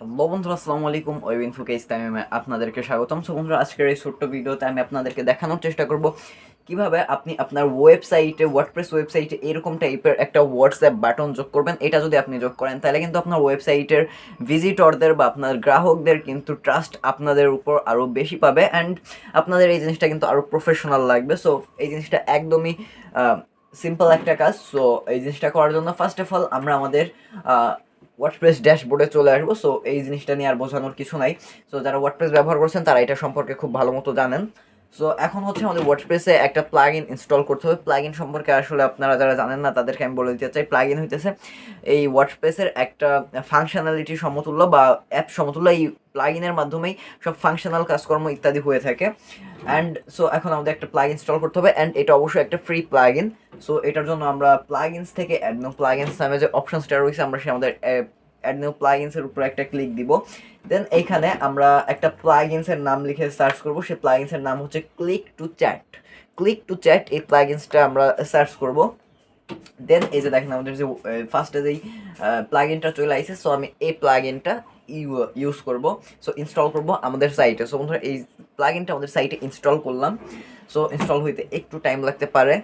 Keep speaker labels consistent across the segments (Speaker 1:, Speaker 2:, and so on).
Speaker 1: Hello বন্ধুরা, আসসালামু আলাইকুম, ওয়েব ইনফোকে ইসলামে আপনাদেরকে স্বাগতম। সো বন্ধুরা, আজকের এই ছোট্ট ভিডিওতে আমি আপনাদেরকে দেখানোর চেষ্টা করব কীভাবে আপনি আপনার ওয়েবসাইটে ওয়ার্ডপ্রেস ওয়েবসাইটে এরকম টাইপের একটা হোয়াটসঅ্যাপ বাটন যোগ করবেন। এটা যদি আপনি যোগ করেন, তাহলে কিন্তু আপনার ওয়েবসাইটের ভিজিটরদের বা আপনার গ্রাহকদের কিন্তু ট্রাস্ট আপনাদের উপর আরও বেশি পাবে অ্যান্ড আপনাদের এই জিনিসটা কিন্তু আরও প্রফেশনাল লাগবে। সো এই জিনিসটা একদমই সিম্পল একটা কাজ। সো এই জিনিসটা করার জন্য ফার্স্ট অফ অল আমরা আমাদের ওয়ার্ডপ্রেস ড্যাশবোর্ডে চলে আসব সো এই জিনিসটা নিয়ে আর বোঝানোর কিছু নাই। সো যারা ওয়ার্ডপ্রেস ব্যবহার করছেন, তারা এটা সম্পর্কে খুব ভালো মতো জানেন। সো এখন হচ্ছে আমাদের ওয়ার্ডপ্রেসে একটা প্লাগ ইন ইনস্টল করতে হবে। প্লাগ ইন সম্পর্কে আসলে আপনারা যারা জানেন না, তাদেরকে আমি বলে দিতে চাই। প্লাগ ইন হইতেছে এই ওয়ার্ডপ্রেসের একটা ফাংশনালিটি সমতুল্য বা অ্যাপ সমতুল্য। এই প্লাগ ইনের মাধ্যমেই সব ফাংশনাল কাজকর্ম ইত্যাদি হয়ে থাকে। অ্যান্ড সো এখন আমাদের একটা প্লাগ ইনস্টল করতে হবে। অ্যান্ড এটা অবশ্যই একটা ফ্রি প্লাগ ইন সো এটার জন্য আমরা প্লাগইনস থেকে অ্যাড নিউ প্লাগ নামে যে অপশনসটা রয়েছে, আমরা সে আমাদের অ্যাড নিউ প্লাগ ইনসের উপর একটা ক্লিক দিব। দেন এইখানে আমরা একটা প্লাগইনসের নাম লিখে সার্চ করব। সেই প্লাগইনসের নাম হচ্ছে click to chat click to chat এই প্লাগইনসটা আমরা সার্চ করব। দেন এই যে দেখেন আমাদের যে ফার্স্টে যেই প্লাগ ইনটা চলে আসছে সো আমি এই প্লাগ ইনটা ইউজ করব। সো ইনস্টল করব আমাদের সাইটে সো বন্ধুরা, এই প্লাগ ইনটা আমাদের সাইটে ইনস্টল করলাম। সো ইনস্টল হইতে একটু টাইম লাগতে পারে।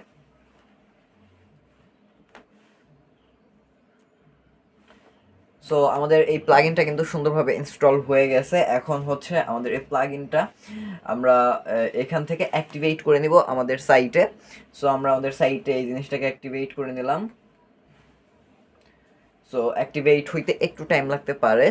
Speaker 1: সো আমাদের এই প্লাগিনটা কিন্তু সুন্দরভাবে ইনস্টল হয়ে গেছে। এখন হচ্ছে আমাদের এই প্লাগিনটা আমরা এখান থেকে অ্যাক্টিভেট করে নিব আমাদের সাইটে সো আমরা আমাদের সাইটে এই জিনিসটাকে অ্যাক্টিভেট করে নিলাম। সো অ্যাক্টিভেট হইতে একটু টাইম লাগতে পারে।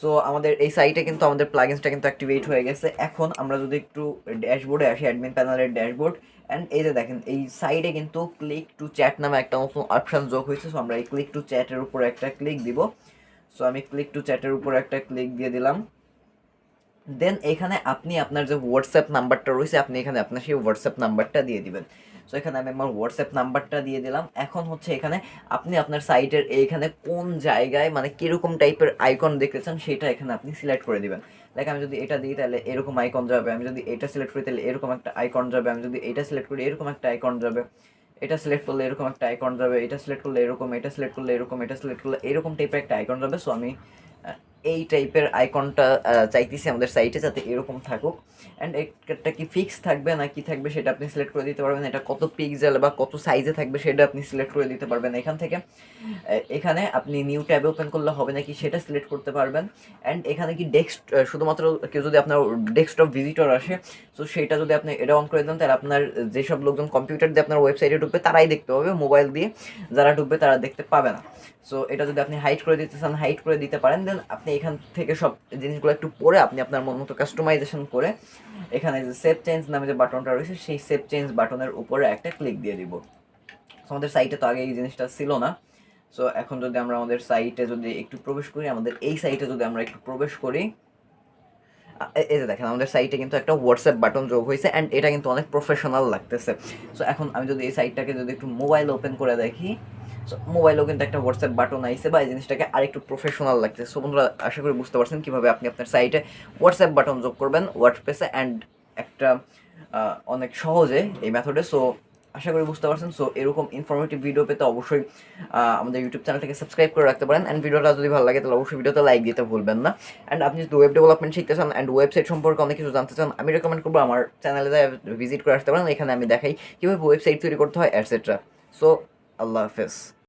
Speaker 1: সো আমাদের এই সাইটে কিন্তু আমাদের প্লাগিনসটা কিন্তু অ্যাক্টিভেট হয়ে গেছে। এখন আমরা যদি একটু ড্যাশবোর্ডে আসি অ্যাডমিন প্যানেলের ড্যাশবোর্ড অ্যান্ড এই যে দেখেন, এই সাইডে কিন্তু ক্লিক টু চ্যাট নামে একটা নতুন অপশান যোগ হয়েছে। সো আমরা এই ক্লিক টু চ্যাটের উপর একটা ক্লিক দিব। সো আমি ক্লিক টু চ্যাটের উপর একটা ক্লিক দিয়ে দিলাম। দেন এখানে আপনি আপনার যে হোয়াটসঅ্যাপ নাম্বারটা রয়েছে, আপনি এখানে আপনার সেই হোয়াটসঅ্যাপ নাম্বারটা দিয়ে দিবেন। সো এখানে আমি আমার হোয়াটসঅ্যাপ নাম্বারটা দিয়ে দিলাম। এখন হচ্ছে এখানে আপনি আপনার সাইটের এইখানে কোন জায়গায় মানে কীরকম টাইপের আইকন দেখতে চান সেটা এখানে আপনি সিলেক্ট করে দিবেন। লাইক আমি যদি এটা দিই, তাহলে এরকম আইকন যাবে। আমি যদি এটা সিলেক্ট করি, তাহলে এরকম একটা আইকন যাবে। আমি যদি এটা সিলেক্ট করি, এরকম একটা আইকন যাবে। এটা সিলেক্ট করলে এরকম একটা আইকন যাবে। এটা সিলেক্ট করলে এরকম, এটা সিলেক্ট করলে এরকম, এটা সিলেক্ট করলে এরকম টাইপের একটা আইকন যাবে। সো আমি এই টাইপের আইকনটা চাইতেছি আমাদের সাইটে যাতে এরকম থাকুক। অ্যান্ড একটা কি ফিক্স থাকবে না কি থাকবে সেটা আপনি সিলেক্ট করে দিতে পারবেন। এটা কত পিক্সেল বা কত সাইজে থাকবে সেটা আপনি সিলেক্ট করে দিতে পারবেন এখান থেকে। এখানে আপনি নিউ ট্যাব ওপেন করলে হবে নাকি সেটা সিলেক্ট করতে পারবেন। অ্যান্ড এখানে কি ডেস্ক শুধুমাত্র কেউ যদি আপনার ডেস্কটপ ভিজিটর আসে, তো সেটা যদি আপনি এটা অন করে দেন, তাহলে আপনার যেসব লোকজন কম্পিউটার দিয়ে আপনার ওয়েবসাইটে ঢুকবে, তারাই দেখতে পাবে। মোবাইল দিয়ে যারা ঢুকবে, তারা দেখতে পাবে না। সো এটা যদি আপনি হাইট করে দিতে চান হাইট করে দিতে পারেন দেন আপনি এখান থেকে সব জিনিসগুলো একটু পরে আপনি আপনার মন মতো কাস্টমাইজেশন করে এখানে যে সেভ চেঞ্জ নামে যে বাটনটা রয়েছে, সেই সেভ চেঞ্জ বাটনের উপরে একটা ক্লিক দিয়ে দিব। আমাদের সাইটে তো আগে এই জিনিসটা ছিল না। সো এখন যদি আমরা আমাদের সাইটে যদি একটু প্রবেশ করি, আমাদের এই সাইটে যদি আমরা একটু প্রবেশ করি এই যে দেখেন, আমাদের সাইটে কিন্তু একটা হোয়াটসঅ্যাপ বাটন যোগ হয়েছে অ্যান্ড এটা কিন্তু অনেক প্রফেশনাল লাগতেছে। সো এখন আমি যদি এই সাইটটাকে যদি একটু মোবাইল ওপেন করে দেখি মোবাইলেও কিন্তু একটা হোয়াটসঅ্যাপ বাটন আইসে বা এই জিনিসটাকে আরেকটু প্রফেশনাল লাগছে। সো বন্ধুরা, আশা করি বুঝতে পারছেন কীভাবে আপনি আপনার সাইটে হোয়াটসঅ্যাপ বাটন যোগ করবেন ওয়ার্ডপ্রেসে অ্যান্ড একটা অনেক সহজে এই মেথডে সো আশা করি বুঝতে পারছেন। সো এরকম ইনফরমেটিভ ভিডিও পেতে অবশ্যই আমাদের ইউটিউব চ্যানেলটাকে সাবস্ক্রাইব করে রাখতে পারেন। অ্যান্ড ভিডিওটা যদি ভালো লাগে, তাহলে অবশ্যই ভিডিওতে লাইক দিতে ভুলবেন না। অ্যান্ড আপনি যদি ওয়েব ডেভেলপমেন্ট শিখতে চান অ্যান্ড ওয়েবসাইট সম্পর্কে অনেক কিছু জানতে চান, আমি রেকমেন্ড করব আমার চ্যানেলে ভিজিট করে আসতে পারেন। এখানে আমি দেখাই কীভাবে ওয়েবসাইট তৈরি করতে হয় etcetera so আল্লাহ হাফেজ